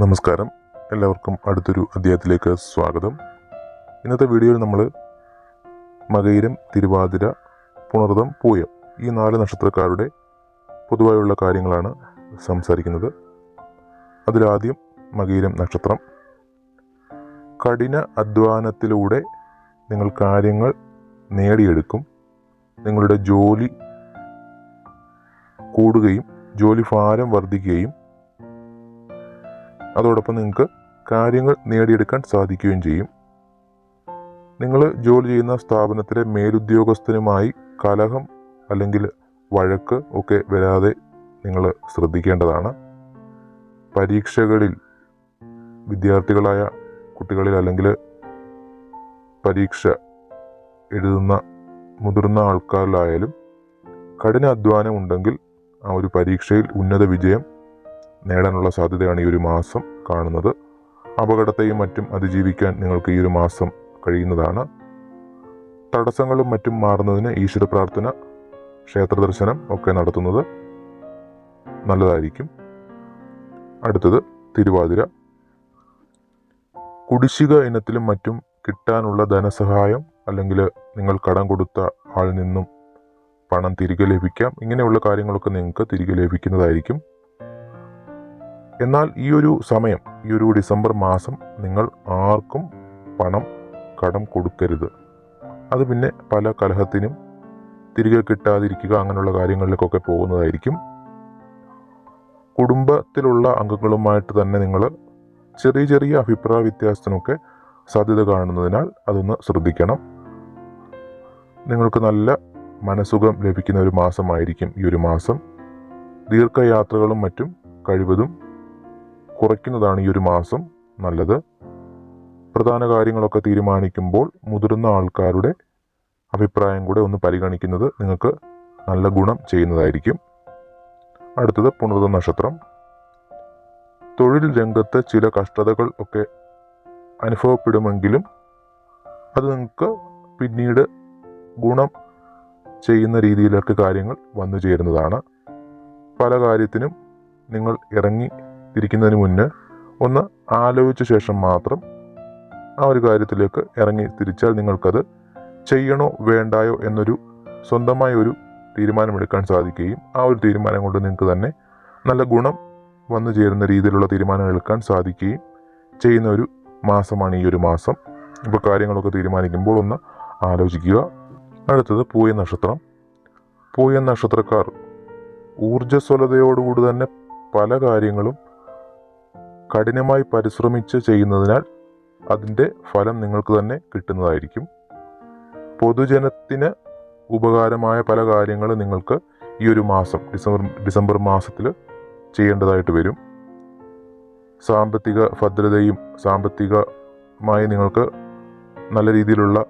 നമസ്കാരം. എല്ലാവർക്കും അടുത്തൊരു അധ്യായത്തിലേക്ക് സ്വാഗതം. ഇന്നത്തെ വീഡിയോയിൽ നമ്മൾ മകയിരം തിരുവാതിര പുണർതം പൂയം ഈ നാല് നക്ഷത്രക്കാരുടെ പൊതുവായുള്ള കാര്യങ്ങളാണ് സംസാരിക്കുന്നത്. അതിലാദ്യം മകയിരം നക്ഷത്രം. കഠിന അധ്വാനത്തിലൂടെ നിങ്ങൾ കാര്യങ്ങൾ നേടിയെടുക്കും. നിങ്ങളുടെ ജോലി കൂടുകയും ജോലി ഭാരം വർദ്ധിക്കുകയും അതോടൊപ്പം നിങ്ങൾക്ക് കാര്യങ്ങൾ നേടിയെടുക്കാൻ സാധിക്കുകയും ചെയ്യും. നിങ്ങൾ ജോലി ചെയ്യുന്ന സ്ഥാപനത്തിലെ മേലുദ്യോഗസ്ഥനുമായി കലഹം അല്ലെങ്കിൽ വഴക്ക് ഒക്കെ വരാതെ നിങ്ങൾ ശ്രദ്ധിക്കേണ്ടതാണ്. പരീക്ഷകളിൽ വിദ്യാർത്ഥികളായ കുട്ടികളിൽ അല്ലെങ്കിൽ പരീക്ഷ എഴുതുന്ന മുതിർന്ന ആൾക്കാരിലായാലും കഠിന അധ്വാനം ഉണ്ടെങ്കിൽ ആ ഒരു പരീക്ഷയിൽ ഉന്നത വിജയം നേടാനുള്ള സാധ്യതയാണ് ഈ ഒരു മാസം കാണുന്നത്. അപകടത്തെയും മറ്റും അതിജീവിക്കാൻ നിങ്ങൾക്ക് ഈ ഒരു മാസം കഴിയുന്നതാണ്. തടസ്സങ്ങളും മറ്റും മാറുന്നതിന് ഈശ്വര പ്രാർത്ഥന ക്ഷേത്ര ദർശനം ഒക്കെ നടത്തുന്നത് നല്ലതായിരിക്കും. അടുത്തത് തിരുവാതിര. കുടിശ്ശിക ഇനത്തിലും മറ്റും കിട്ടാനുള്ള ധനസഹായം അല്ലെങ്കിൽ നിങ്ങൾ കടം കൊടുത്ത ആളിൽ നിന്നും പണം തിരികെ ലഭിക്കാം. ഇങ്ങനെയുള്ള കാര്യങ്ങളൊക്കെ നിങ്ങൾക്ക് തിരികെ ലഭിക്കുന്നതായിരിക്കും. എന്നാൽ ഈ ഒരു സമയം ഈ ഒരു ഡിസംബർ മാസം നിങ്ങൾ ആർക്കും പണം കടം കൊടുക്കരുത്. അത് പിന്നെ പല കലഹത്തിനും തിരികെ കിട്ടാതിരിക്കുക അങ്ങനെയുള്ള കാര്യങ്ങളിലേക്കൊക്കെ പോകുന്നതായിരിക്കും. കുടുംബത്തിലുള്ള അംഗങ്ങളുമായിട്ട് തന്നെ നിങ്ങൾ ചെറിയ ചെറിയ അഭിപ്രായ വ്യത്യാസത്തിനൊക്കെ സാധ്യത കാണുന്നതിനാൽ അതൊന്ന് ശ്രദ്ധിക്കണം. നിങ്ങൾക്ക് നല്ല മനസുഖം ലഭിക്കുന്ന ഒരു മാസമായിരിക്കും ഈ ഒരു മാസം. ദീർഘയാത്രകളും മറ്റും കഴിവതും കുറയ്ക്കുന്നതാണ് ഈ ഒരു മാസം നല്ലത്. പ്രധാന കാര്യങ്ങളൊക്കെ തീരുമാനിക്കുമ്പോൾ മുതിർന്ന ആൾക്കാരുടെ അഭിപ്രായം കൂടെ ഒന്ന് പരിഗണിക്കുന്നത് നിങ്ങൾക്ക് നല്ല ഗുണം ചെയ്യുന്നതായിരിക്കും. അടുത്തത് പുണർത നക്ഷത്രം. തൊഴിൽ രംഗത്ത് ചില കഷ്ടതകൾ ഒക്കെ അനുഭവപ്പെടുമെങ്കിലും അത് നിങ്ങൾക്ക് പിന്നീട് ഗുണം ചെയ്യുന്ന രീതിയിലൊക്കെ കാര്യങ്ങൾ വന്നു ചേരുന്നതാണ്. പല കാര്യത്തിനും നിങ്ങൾ ഇറങ്ങി തിരിക്കുന്നതിന് മുന്നേ ഒന്ന് ആലോചിച്ച ശേഷം മാത്രം ആ ഒരു കാര്യത്തിലേക്ക് ഇറങ്ങി തിരിച്ചാൽ നിങ്ങൾക്കത് ചെയ്യണോ വേണ്ടായോ എന്നൊരു സ്വന്തമായ ഒരു തീരുമാനമെടുക്കാൻ സാധിക്കുകയും ആ ഒരു തീരുമാനം കൊണ്ട് നിങ്ങൾക്ക് തന്നെ നല്ല ഗുണം വന്നു ചേരുന്ന രീതിയിലുള്ള തീരുമാനങ്ങൾ എടുക്കാൻ സാധിക്കുകയും ചെയ്യുന്ന ഒരു മാസമാണ് ഈ ഒരു മാസം. ഇപ്പോൾ കാര്യങ്ങളൊക്കെ തീരുമാനിക്കുമ്പോൾ ഒന്ന് ആലോചിക്കുക. അടുത്തത് പൂയ നക്ഷത്രം. പൂയ നക്ഷത്രക്കാർ ഊർജസ്വലതയോടുകൂടി തന്നെ പല കാര്യങ്ങളും കഠിനമായി പരിശ്രമിച്ച് ചെയ്യുന്നതിനാൽ അതിന്റെ ഫലം നിങ്ങൾക്ക് തന്നെ കിട്ടുന്നതായിരിക്കും. പൊതുജനത്തിന് ഉപകാരമായ പല കാര്യങ്ങളും നിങ്ങൾക്ക് ഈ ഒരു മാസം ഡിസംബർ ഡിസംബർ മാസത്തിൽ ചെയ്യേണ്ടതായിട്ട് വരും. സാമ്പത്തിക ഭദ്രതയും സാമ്പത്തികമായി നിങ്ങൾക്ക് നല്ല രീതിയിലുള്ള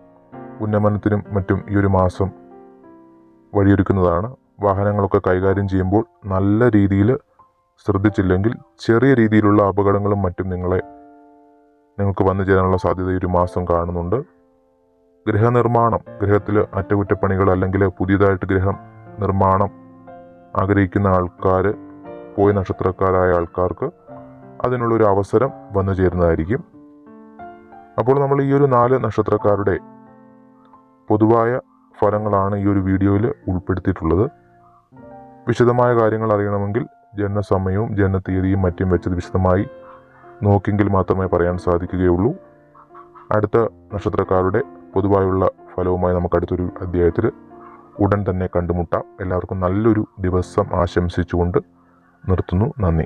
ഉന്നമനത്തിനും മറ്റും ഈ ഒരു മാസം വഴിയൊരുക്കുന്നതാണ്. വാഹനങ്ങളൊക്കെ കൈകാര്യം ചെയ്യുമ്പോൾ നല്ല രീതിയിൽ ശ്രദ്ധിച്ചില്ലെങ്കിൽ ചെറിയ രീതിയിലുള്ള അപകടങ്ങളും മറ്റും നിങ്ങളെ നിങ്ങൾക്ക് വന്നു ചേരാനുള്ള സാധ്യത ഒരു മാസം കാണുന്നുണ്ട്. ഗൃഹനിർമ്മാണം ഗൃഹത്തിൽ അറ്റകുറ്റപ്പണികൾ അല്ലെങ്കിൽ പുതിയതായിട്ട് ഗൃഹം നിർമ്മാണം ആഗ്രഹിക്കുന്ന ആൾക്കാർ പോയ നക്ഷത്രക്കാരായ ആൾക്കാർക്ക് അതിനുള്ളൊരു അവസരം വന്നു ചേരുന്നതായിരിക്കും. അപ്പോൾ നമ്മൾ ഈ ഒരു നാല് നക്ഷത്രക്കാരുടെ പൊതുവായ ഫലങ്ങളാണ് ഈ ഒരു വീഡിയോയിൽ ഉൾപ്പെടുത്തിയിട്ടുള്ളത്. വിശദമായ കാര്യങ്ങൾ അറിയണമെങ്കിൽ ജനനസമയവും ജനനത്തീയതിയും മറ്റും വെച്ചത് വിശദമായി നോക്കിയെങ്കിൽ മാത്രമേ പറയാൻ സാധിക്കുകയുള്ളൂ. അടുത്ത നക്ഷത്രക്കാരുടെ പൊതുവായുള്ള ഫലവുമായി നമുക്ക് അടുത്തൊരു അധ്യായത്തിൽ ഉടൻ തന്നെ കണ്ടുമുട്ടാം. എല്ലാവർക്കും നല്ലൊരു ദിവസം ആശംസിച്ചുകൊണ്ട് നിർത്തുന്നു. നന്ദി.